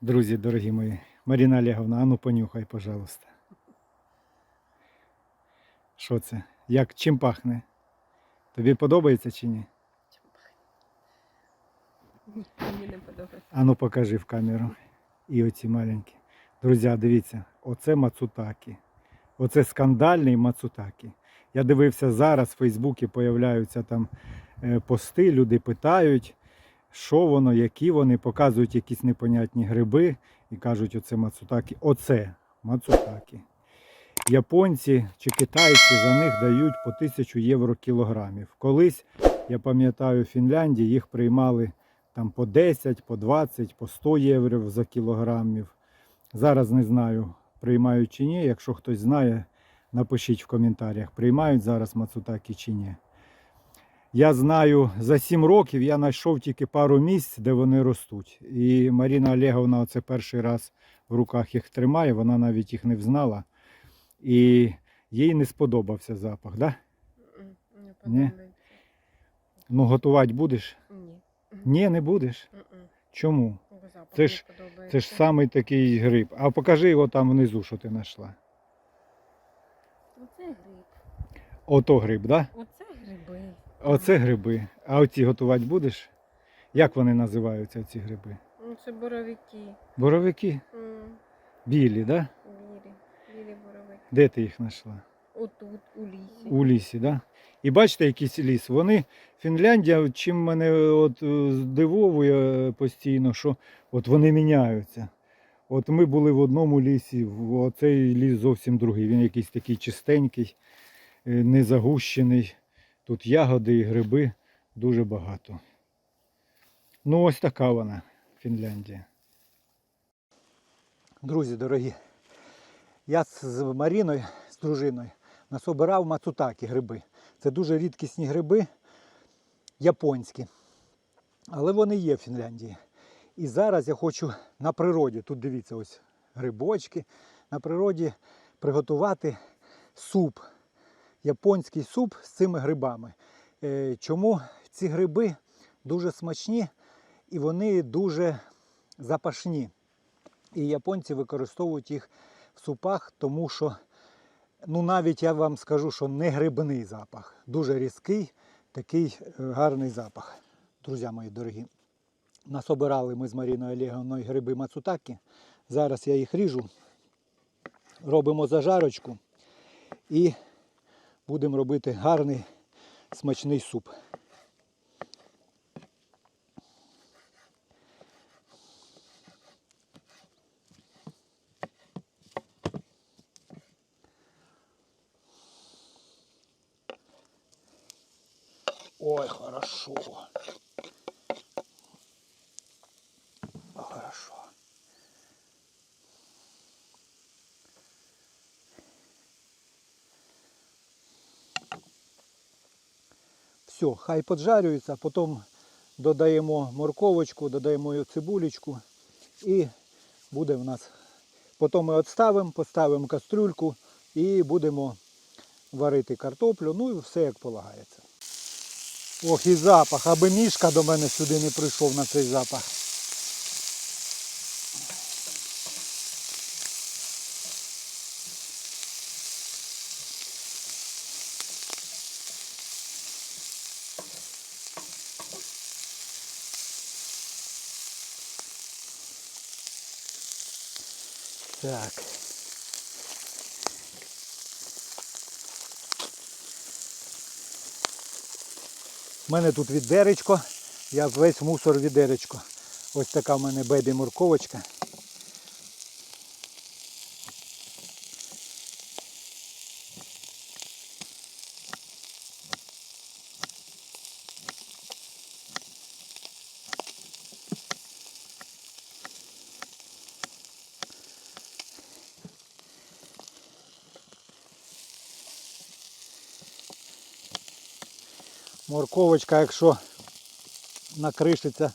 Друзі, дорогі мої, Маріна Олеговна, а ну понюхай, пожалуйста. Що це? Як чим пахне? Тобі подобається чи ні? Ні, мені не подобається. А ну покажи в камеру. І оці маленькі. Друзі, дивіться, оце Мацутакі. Оце скандальний Мацутакі. Я дивився зараз, в Фейсбуці появляються там е, пости, люди питають, що воно, які вони, показують якісь непонятні гриби і кажуть, оце Мацутакі. Оце Мацутакі. Японці чи китайці за них дають по 1000 євро кілограмів. Колись, я пам'ятаю, в Фінляндії їх приймали там по 10, по 20, по 100 євро за кілограмів. Зараз не знаю, приймають чи ні. Якщо хтось знає, напишіть в коментарях, приймають зараз Мацутакі чи ні. Я знаю, за 7 років я знайшов тільки пару місць, де вони ростуть. І Маріна Олеговна оце перший раз в руках їх тримає, вона навіть їх не взнала. І їй не сподобався запах, да? М, Не Ні? Ну, готувати будеш? Ні. Ні, не будеш. Чому? Запах Це ж- подобається. Це ж самий такий гриб. А покажи його там внизу, що ти знайшла. Оце гриб. Ото гриб, да? Оце гриби. А оці готувати будеш? Як вони називаються, ці гриби? Ну, Це боровики. Боровики? М, Білі, да? Білі. Білі боровики. Де ти їх знайшла? Отут, у лісі. У лісі, да? І бачите, якийсь ліс. Вони, Фінляндія, чим мене от е, здивовує постійно, що от вони міняються. От ми були в одному лісі, оцей ліс зовсім другий. Він якийсь такий чистенький, е, не загущений. Тут ягоди і гриби дуже багато. Ну, ось така вона, Фінляндія. Друзі дорогі, я з Маріною, з дружиною, насобирав мацутакі гриби. Це дуже рідкісні гриби, японські. Але вони є в Фінляндії. І зараз я хочу на природі, тут дивіться, ось грибочки, на природі приготувати суп. Японський суп з цими грибами. Е, Чому ці гриби дуже смачні і вони дуже запашні. І японці використовують їх в супах, тому що, ну навіть я вам скажу, що не грибний запах. Дуже різкий, такий е, гарний запах. Друзі мої дорогі, насобирали ми з Маріною Олеговною гриби мацутакі. Зараз я їх ріжу, робимо зажарочку і будемо робити гарний смачний суп. Ой, хорошо. Все, хай поджарюється, потім додаємо морковочку, додаємо цибулечку і буде в нас. Потім ми відставимо, поставимо кастрюльку і будемо варити картоплю, ну і все як полагається. Ох, і запах, аби мішка до мене сюди не прийшов на цей запах. Так. У мене тут відеречко, я весь мусор відеречко. Ось така в мене бебі морковочка. Морковочка, якщо накришиться,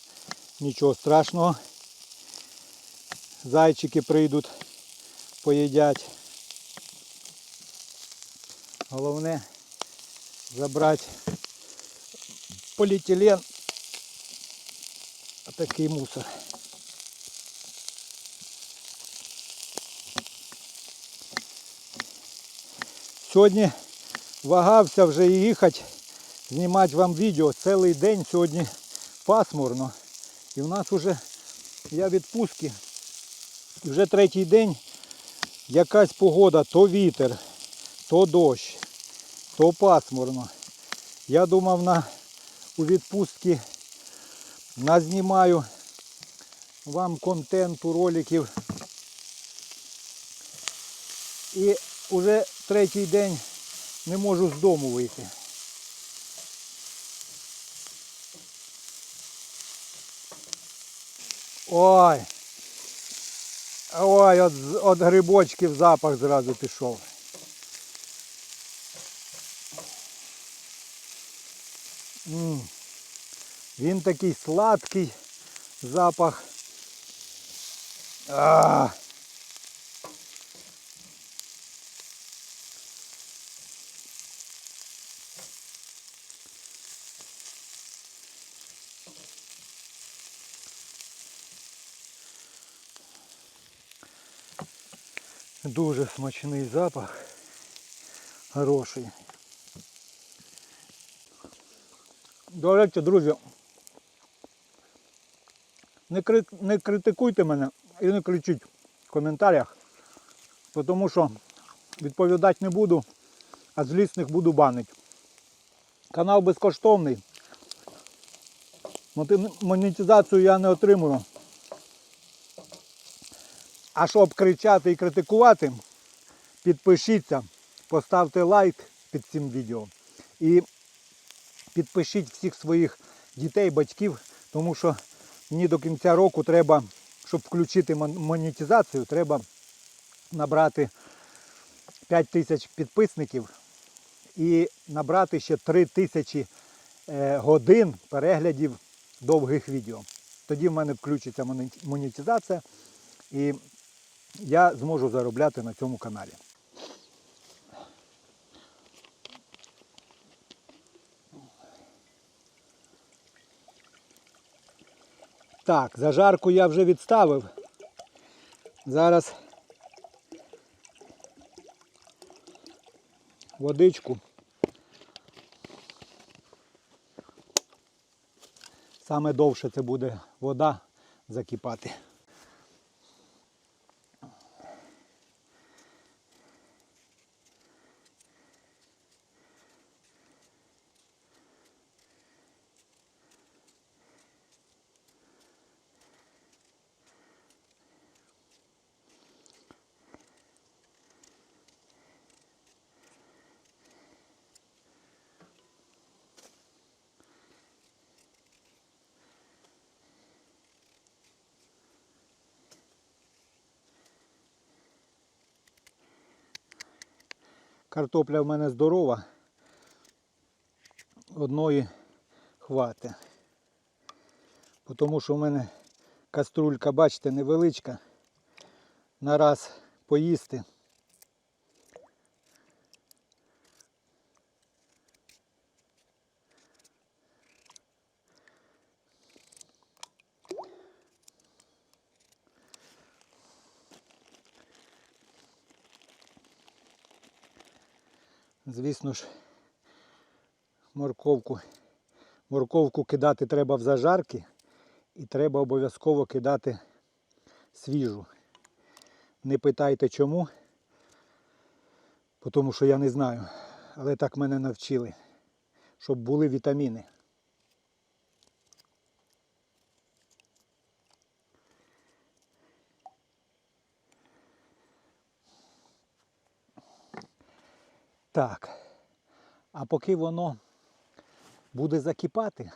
нічого страшного. Зайчики прийдуть, поїдять. Головне забрати поліетилен, а такий мусор. Сьогодні вагався вже їхати знімати вам відео. Цілий день сьогодні пасмурно. І в нас вже я відпустки. І вже третій день якась погода, то вітер, то дощ, то пасмурно. Я думав на у відпустці назнімаю вам контенту, роликів. І вже третій день не можу з дому вийти. Ой. Ой, от, от грибочків запах зразу пішов. М. Він такий сладкий запах. А. Дуже смачний запах. Хороший. До речі, друзі, не, кри... не критикуйте мене і не кричіть в коментарях, тому що відповідати не буду, а злісних буду банити. Канал безкоштовний. Монетизацію я не отримую. А щоб кричати і критикувати, підпишіться, поставте лайк під цим відео. І підпишіть всіх своїх дітей, батьків, тому що мені до кінця року треба, щоб включити мон- монетизацію, треба набрати 5 тисяч підписників і набрати ще 3 тисячі е, годин переглядів довгих відео. Тоді в мене включиться моне- монетизація і я зможу заробляти на цьому каналі. Так, зажарку я вже відставив. Зараз водичку. Саме довше це буде вода закипати. Картопля в мене здорова. Одної хватить. Тому що в мене каструлька, бачите, невеличка. На раз поїсти. Звісно ж, морковку. Морковку кидати треба в зажарки і треба обов'язково кидати свіжу. Не питайте чому, тому що я не знаю. Але так мене навчили, щоб були вітаміни. Так. А поки воно буде закипати,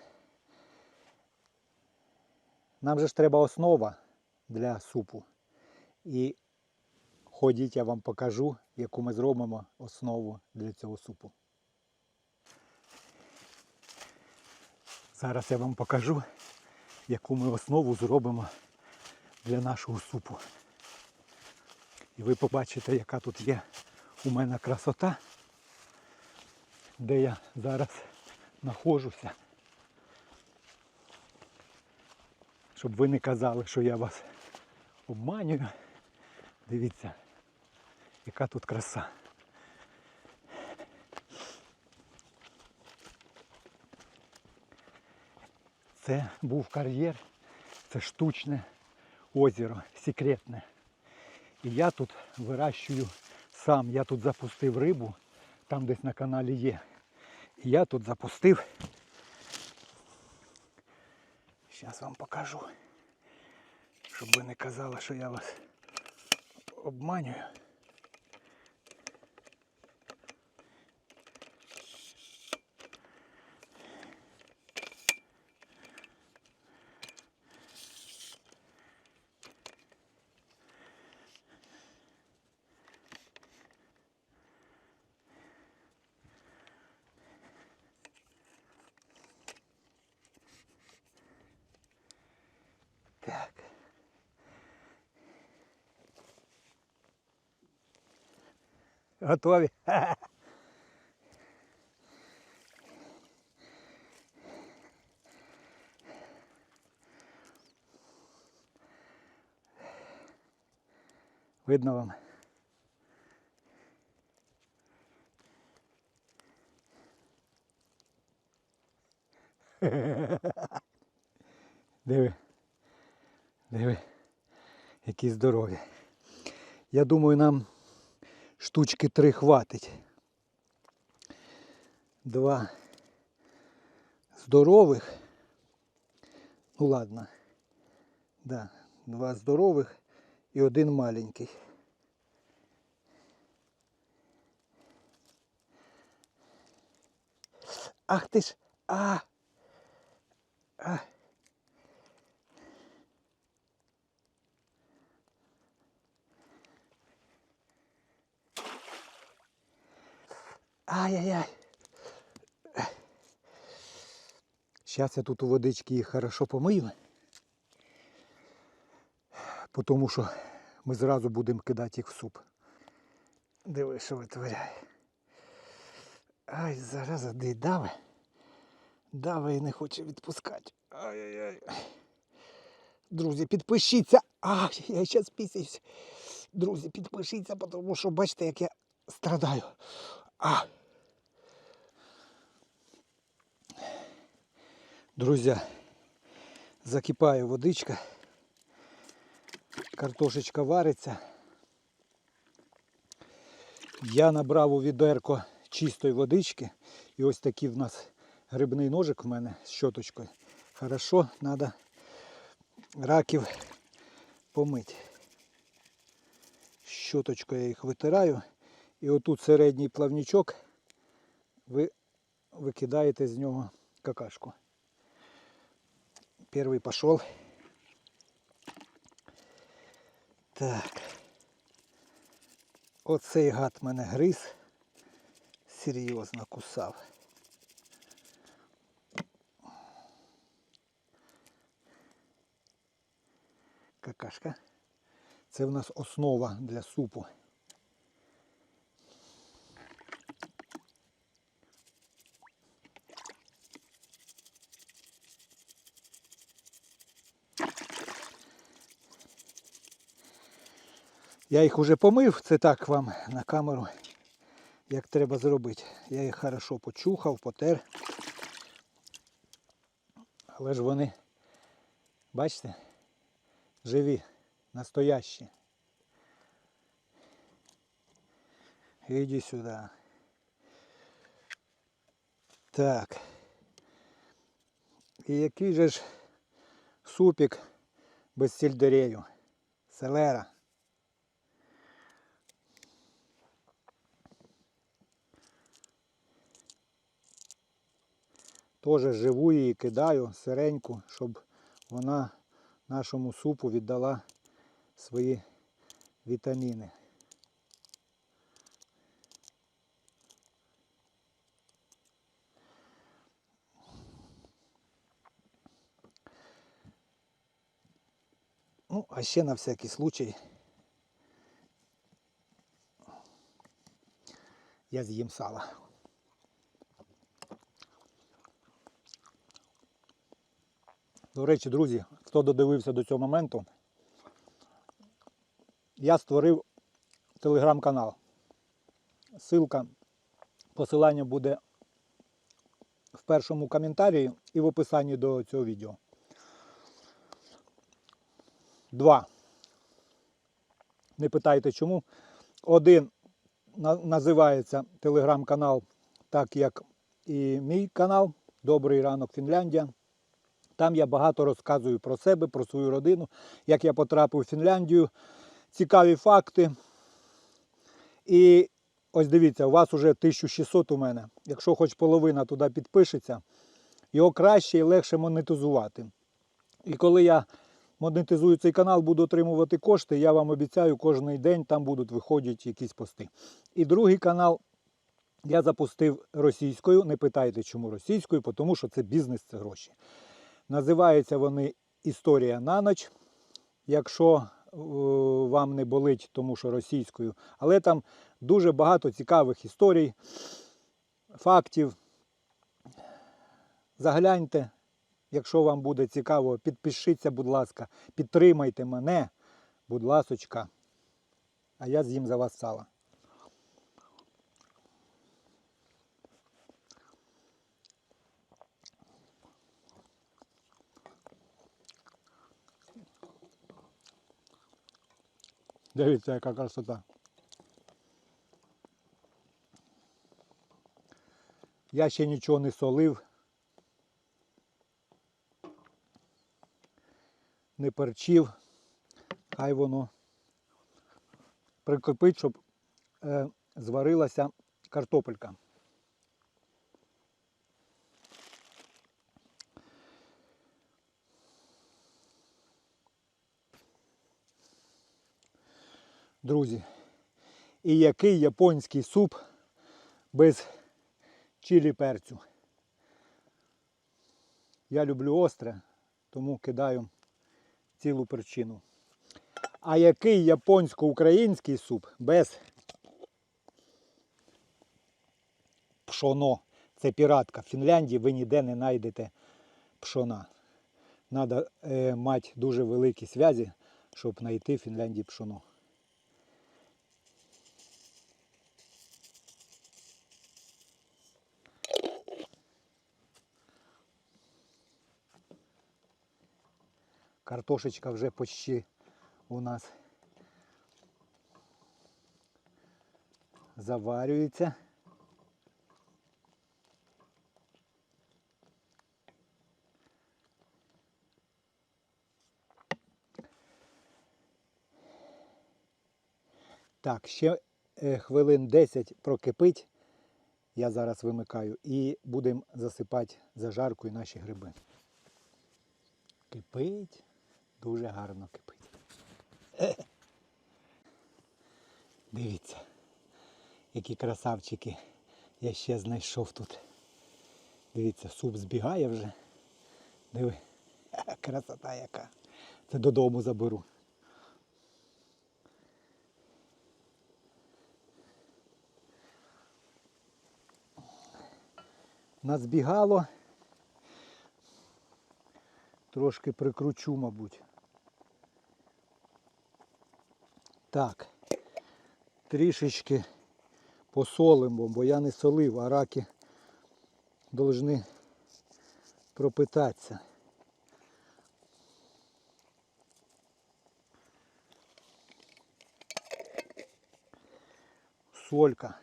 нам же ж треба основа для супу. І ходіть, я вам покажу, яку ми зробимо основу для цього супу. Зараз я вам покажу, яку ми основу зробимо для нашого супу. І ви побачите, яка тут є у мене красота, де я зараз знаходжуся. Щоб ви не казали, що я вас обманюю. Дивіться, яка тут краса. Це був кар'єр, це штучне озеро, секретне. І я тут вирощую сам, я тут запустив рибу там десь на каналі є. Я тут запустив. Зараз вам покажу. Щоб ви не казали, що я вас обманюю. Готові? Видно вам? Диви. Диви, які здорові. Я думаю, нам штучки три хватить. Два здорових. Ну ладно. Да, два здорових і один маленький. Ах ти ж! А! А! Ай-яй-яй. Зараз я тут у водички їх хорошо помию. Тому що ми зразу будемо кидати їх в суп. Диви, що витворяє. Ай, зараза, де дави. Дави і не хоче відпускати. Ай-яй-яй. Друзі, підпишіться. Ай, я зараз пісяюсь. Друзі, підпишіться, тому що бачите, як я страдаю. А. Друзі, закипає водичка. Картошечка вариться. Я набрав у відерко чистої водички. І ось такий в нас грибний ножик в мене з щоточкою. Хорошо, треба раків помити. Щоточкою я їх витираю. І отут середній плавнічок ви викидаєте з нього какашку. Перший пішов. Так. Оцей гад мене гриз. Серйозно кусав. Какашка. Це в нас основа для супу. Я їх вже помив, це так вам на камеру, як треба зробити. Я їх хорошо почухав, потер. Але ж вони, бачите, живі, настоящі. Іди сюди. Так. І який же ж супік без сельдерею? Селера. Теж живу її кидаю сиреньку, щоб вона нашому супу віддала свої вітаміни. Ну, а ще на всякий случай я з'їм сала. До речі, друзі, хто додивився до цього моменту, я створив телеграм-канал. Ссылка, посилання буде в першому коментарі і в описанні до цього відео. Два. Не питайте чому. Один називається телеграм-канал, так як і мій канал Добрий ранок Фінляндія. Там я багато розказую про себе, про свою родину, як я потрапив у Фінляндію, цікаві факти. І ось дивіться, у вас вже 1600 у мене. Якщо хоч половина туди підпишеться, його краще і легше монетизувати. І коли я монетизую цей канал, буду отримувати кошти, я вам обіцяю, кожен день там будуть виходити якісь пости. І другий канал я запустив російською. Не питайте, чому російською, тому що це бізнес, це гроші. Називаються вони Історія на ніч. Якщо е, вам не болить, тому що російською, але там дуже багато цікавих історій, фактів. Загляньте, якщо вам буде цікаво, підпишіться, будь ласка, підтримайте мене, будь ласочка, а я з'їм за вас сало. Дивіться, яка красота. Я ще нічого не солив. Не перчив. Хай воно прикипить, щоб е, зварилася картопелька. Друзі, і який японський суп без чилі перцю. Я люблю остре, тому кидаю цілу перчину. А який японсько-український суп без пшоно. Це піратка. В Фінляндії ви ніде не знайдете пшона. Треба е, мати дуже великі зв'язі, щоб знайти в Фінляндії пшоно. Картошечка вже почти у нас заварюється. Так, ще е, хвилин 10 прокипить. Я зараз вимикаю і будемо засипати зажаркою наші гриби. Кипить, дуже гарно кипить. Дивіться, які красавчики я ще знайшов тут. Дивіться, суп збігає вже. Диви, красота яка. Це додому заберу. Назбігало. Трошки прикручу, мабуть. Так. Трішечки посолимо, бо я не солив, а раки повинні пропитатися. Солька.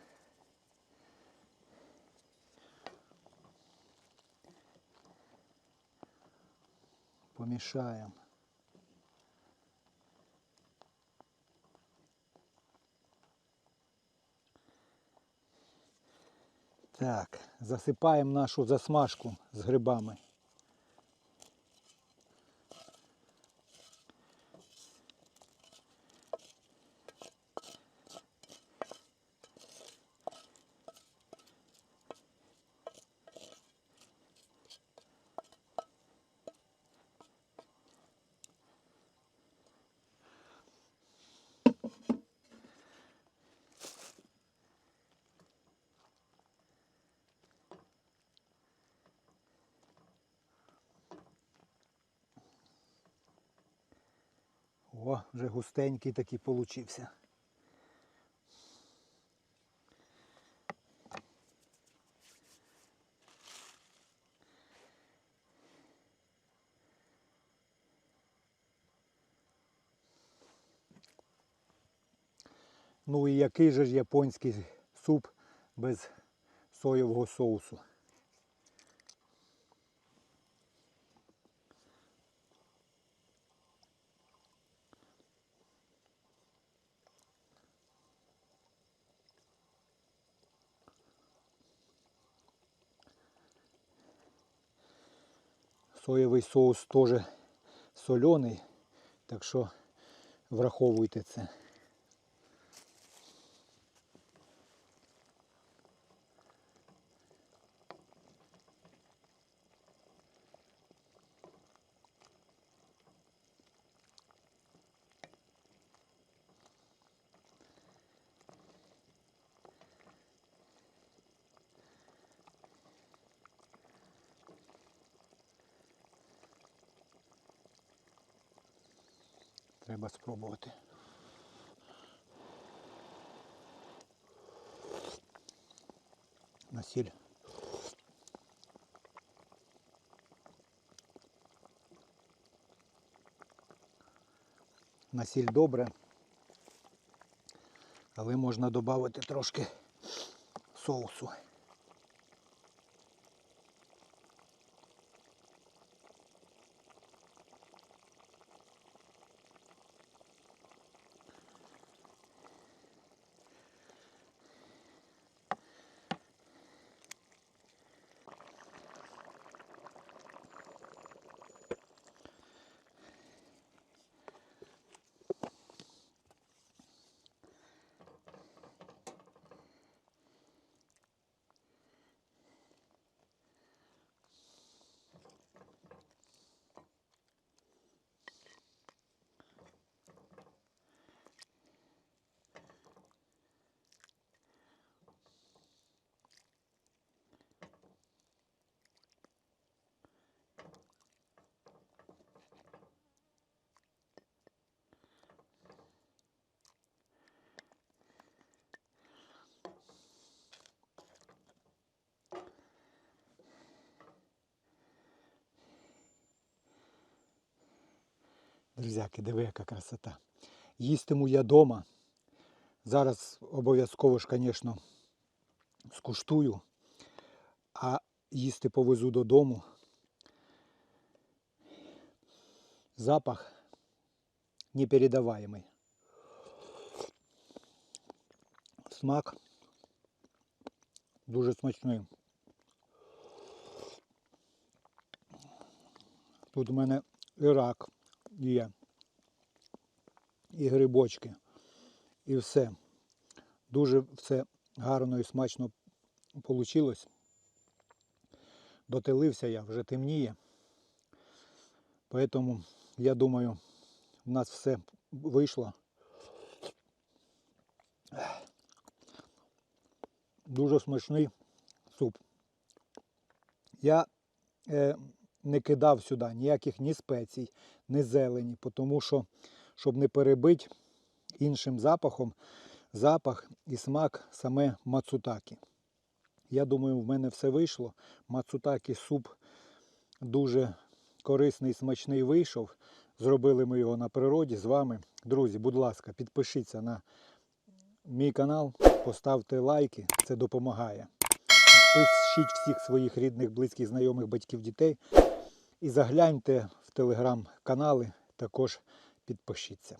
Помішаємо. Так, засипаємо нашу засмажку з грибами. густенький такий получився. Ну і який же ж японський суп без соєвого соусу. Соєвий соус теж соляний, так що враховуйте це. Треба спробувати. На сіль. На сіль добре. Але можна додати трошки соусу. Друзяки, диви, яка красота. Їстиму я дома. Зараз обов'язково ж, звісно, скуштую, а їсти повезу додому. Запах непередаваємий. Смак дуже смачний. Тут у мене і рак є, і грибочки, і все. Дуже все гарно і смачно вийшло. Дотелився я, вже темніє. Тому я думаю, в нас все вийшло. Дуже смачний суп. Я е, не кидав сюди ніяких ні спецій, ні зелені, тому що, щоб не перебити іншим запахом, запах і смак саме мацутакі. Я думаю, в мене все вийшло. Мацутакі суп дуже корисний, смачний вийшов. Зробили ми його на природі з вами. Друзі, будь ласка, підпишіться на мій канал, поставте лайки, це допомагає. Пишіть всіх своїх рідних, близьких, знайомих, батьків, дітей. І загляньте телеграм-канали, також підпишіться.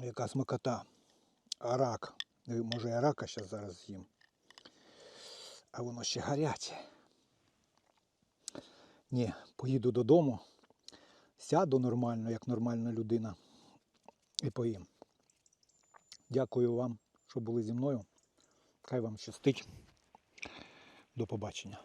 Яка смакота. Рак. Е, Може я рака зараз зараз з'їм. А воно ще гаряче. Ні, поїду додому, сяду нормально, як нормальна людина, і поїм. Дякую вам, що були зі мною. Хай вам щастить. До побачення.